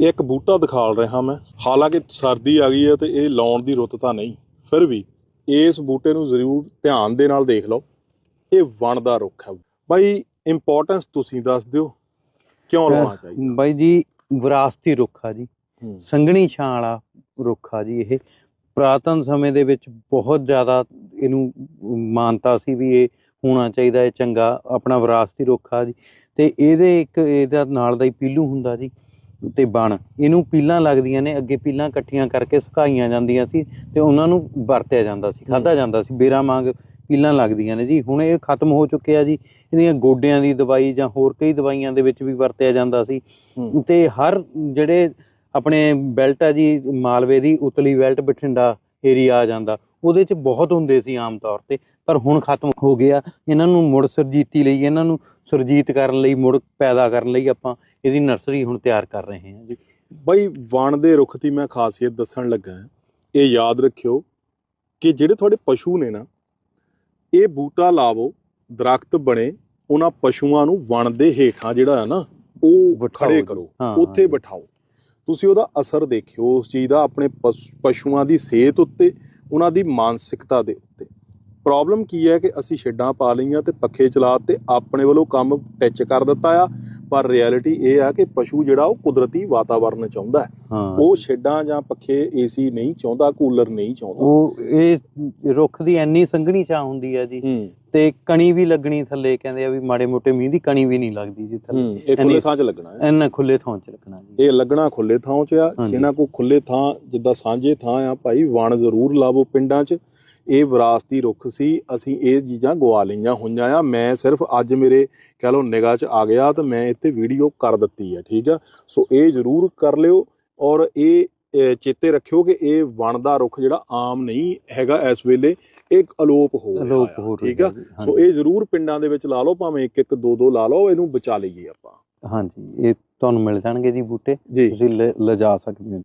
ਇਹ ਇੱਕ ਬੂਟਾ ਦਿਖਾਲ ਰਿਹਾ ਮੈਂ। ਹਾਲਾਂਕਿ ਸਰਦੀ ਆ ਗਈ ਹੈ ਤੇ ਇਹ ਲਾਉਣ ਦੀ ਰੁੱਤ ਤਾਂ ਨਹੀਂ। ਫਿਰ ਵੀ ਇਸ ਬੂਟੇ ਨੂੰ ਜ਼ਰੂਰ ਧਿਆਨ ਦੇ ਨਾਲ ਦੇਖ ਲਓ। ਇਹ ਵਣ ਦਾ ਰੁੱਖ ਹੈ। ਬਾਈ ਇੰਪੋਰਟੈਂਸ ਤੁਸੀਂ ਦੱਸ ਦਿਓ। ਕਿਉਂ ਲਾਉਣਾ ਚਾਹੀਦਾ? ਬਾਈ ਜੀ ਵਿਰਾਸਤੀ ਰੁੱਖ ਆ ਜੀ। ਸੰਘਣੀ ਛਾਂ ਵਾਲਾ ਰੁੱਖ ਆ ਜੀ ਇਹ। ਪੁਰਾਤਨ ਸਮੇਂ ਦੇ ਵਿੱਚ ਬਹੁਤ ਜ਼ਿਆਦਾ ਇਹਨੂੰ ਮਾਨਤਾ ਸੀ ਵੀ ਇਹ ਹੋਣਾ ਚਾਹੀਦਾ ਇਹ ਚੰਗਾ ਆਪਣਾ ਵਿਰਾਸਤੀ ਰੁੱਖ ਆ ਜੀ। ਤੇ ਇਹਦੇ ਇੱਕ ਇਹਦਾ ਨਾਲ ਦਾ ਹੀ ਪੀਲੂ ਹੁੰਦਾ ਜੀ। ਤੇ ਬਣ। ਇਹਨੂੰ ਪੀਲਾਂ ਲੱਗਦੀਆਂ ਨੇ ਅੱਗੇ ਪੀਲਾਂ ਇਕੱਠੀਆਂ ਕਰਕੇ ਸੁਕਾਈਆਂ ਜਾਂਦੀਆਂ ਸੀ ਤੇ ਉਹਨਾਂ ਨੂੰ ਵਰਤਿਆ ਜਾਂਦਾ ਸੀ ਖਾਧਾ ਜਾਂਦਾ ਸੀ। ਬੇਰਾਂ ਵਾਂਗ ਪੀਲਾਂ ਲੱਗਦੀਆਂ ਨੇ ਜੀ। ਹੁਣ ਇਹ ਖਤਮ ਹੋ ਚੁੱਕਿਆ ਜੀ। ਇਹਦੀਆਂ ਗੋਡਿਆਂ ਦੀ ਦਵਾਈ ਜਾਂ ਹੋਰ ਕਈ ਦਵਾਈਆਂ ਦੇ ਵਿੱਚ ਵੀ ਵਰਤਿਆ ਜਾਂਦਾ ਸੀ। ਤੇ ਹਰ ਜਿਹੜੇ ਆਪਣੇ ਬੈਲਟ ਆ ਜੀ ਮਾਲਵੇ ਦੀ ਉਤਲੀ ਬੈਲਟ ਬਠਿੰਡਾ ਏਰੀਆ ਆ ਜਾਂਦਾ ਉਹਦੇ ਚ ਬਹੁਤ ਹੁੰਦੇ ਸੀ ਆਮ ਤੌਰ ਤੇ ਪਰ ਹੁਣ ਖਤਮ ਹੋ ਗਿਆ। ਇਹਨਾਂ ਨੂੰ ਮੁੜ ਸਰਜੀਤੀ ਲਈ ਇਹਨਾਂ ਨੂੰ ਸੁਰਜੀਤ ਕਰਨ ਲਈ ਮੁੜ ਪੈਦਾ ਕਰਨ ਲਈ ਆਪਾਂ ਇਹਦੀ ਨਰਸਰੀ ਹੁਣ ਤਿਆਰ ਕਰ ਰਹੇ ਹਾਂ ਜੀ ਬਾਈ ਵਣ ਦੇ ਰੁੱਖ ਦੀ ਮੈਂ ਖਾਸੀਅਤ ਦੱਸਣ ਲੱਗਾ। ਇਹ ਯਾਦ ਰੱਖਿਓ ਕਿ ਜਿਹੜੇ ਤੁਹਾਡੇ ਪਸ਼ੂ ਨੇ ਨਾ ਇਹ ਬੂਟਾ ਲਾਵੋ ਦਰਖਤ ਬਣੇ ਉਹਨਾਂ ਪਸ਼ੂਆਂ ਨੂੰ ਵਣ ਦੇ ਹੇਠਾਂ ਜਿਹੜਾ ਹੈ ਨਾ ਉਹ ਖੜੇ। ਕਰੋ ਉੱਥੇ। ਬਿਠਾਓ ਤੁਸੀਂ ਉਹਦਾ ਅਸਰ ਦੇਖਿਓ ਉਸ ਚੀਜ਼ ਦਾ ਆਪਣੇ ਪਸ- ਪਸ਼ੂਆਂ ਦੀ ਸਿਹਤ ਉੱਤੇ ਉਹਨਾਂ ਦੀ ਮਾਨਸਿਕਤਾ ਦੇ ਉੱਤੇ ਪ੍ਰੋਬਲਮ ਕੀ ਹੈ ਕਿ ਅਸੀਂ ਛੱਡਾਂ ਪਾ ਲਈਆਂ ਤੇ ਪੱਖੇ ਚਲਾ ਤੇ ਆਪਣੇ ਵੱਲੋਂ ਕੰਮ ਟਿਚ ਕਰ ਦਿੱਤਾ ਆ ਪਰ ਰਿਐਲਿਟੀ ਇਹ ਆ ਕਿ ਪਸ਼ੂ ਜਿਹੜਾ ਉਹ ਕੁਦਰਤੀ ਵਾਤਾਵਰਣ ਚਾਹੁੰਦਾ ਹੈ। ਉਹ ਛੱਡਾਂ ਜਾਂ ਪੱਖੇ ਏਸੀ ਨਹੀਂ ਚਾਹੁੰਦਾ ਕੂਲਰ ਨਹੀਂ ਚਾਹੁੰਦਾ। ਉਹ ਇਹ ਰੁੱਖ ਦੀ ਇੰਨੀ ਸੰਘਣੀ ਛਾਂ ਹੁੰਦੀ ਹੈ ਜੀ ਤੇ ਕਣੀ ਵੀ ਲੱਗਣੀ ਥੱਲੇ ਕਹਿੰਦੇ ਆ ਵੀ ਮਾੜੇ ਮੋਟੇ ਮੀਂਹ ਦੀ ਕਣੀ ਵੀ ਨਹੀਂ ਲੱਗਦੀ ਜੀ ਥੱਲੇ। ਇਹ ਖੁੱਲੇ ਥਾਂ 'ਚ ਲੱਗਣਾ ਹੈ। ਇੰਨਾ ਖੁੱਲੇ ਥਾਂ 'ਚ ਰੱਖਣਾ ਜੀ। ਇਹ ਲੱਗਣਾ ਖੁੱਲੇ ਥਾਂ 'ਚ ਆ। ਜਿਨ੍ਹਾਂ ਕੋ ਖੁੱਲੇ ਥਾਂ ਜਿੱਦਾਂ ਸਾਂਝੇ ਥਾਂ ਆ ਭਾਈ ਵਣ ਜ਼ਰੂਰ ਲਾਵੋ ਪਿੰਡਾਂ 'ਚ। ਇਹ ਵਿਰਾਸਤੀ ਰੁੱਖ ਸੀ ਅਸੀਂ ਇਹ ਚੀਜ਼ਾਂ ਗਵਾ ਲਈਆਂ ਹੋਈਆਂ ਆ। ਮੈਂ ਸਿਰਫ ਅੱਜ ਮੇਰੇ ਕਹ ਲਓ ਨਿਗਾਹ 'ਚ ਆ ਗਿਆ ਤਾਂ ਮੈਂ ਇੱਥੇ ਵੀਡੀਓ ਕਰ ਦਿੱਤੀ ਹੈ ਠੀਕ ਆ? ਸੋ ਇਹ ਜ਼ਰੂਰ ਕਰ ਲਿਓ ਔਰ ਇਹ ਚੇਤੇ ਰੱਖਿਓ ਕਿ ਇਹ ਵਣ ਦਾ ਰੁੱਖ ਜਿਹੜਾ ਆਮ ਨਹੀਂ ਹੈਗਾ ਇਸ ਵੇਲੇ ਇਹ ਅਲੋਪ ਹੋ ਰਿਹਾ ਲੋਕ ਆ, ਹੋ ਠੀਕ ਆ? ਰਿਹਾ ਸੋ। ਇਹ ਜ਼ਰੂਰ ਪਿੰਡਾਂ ਦੇ ਵਿੱਚ ਲਾ ਲਓ ਭਾਵੇਂ ਇੱਕ ਇੱਕ ਦੋ ਦੋ ਲਾ ਲਓ ਇਹਨੂੰ ਬਚਾ ਲਈਏ ਆਪਾਂ। ਹਾਂਜੀ ਇਹ ਤੁਹਾਨੂੰ ਮਿਲ ਜਾਣਗੇ ਜੀ ਬੂਟੇ ਤੁਸੀਂ ਲਿਜਾ ਸਕਦੇ ਹੋ।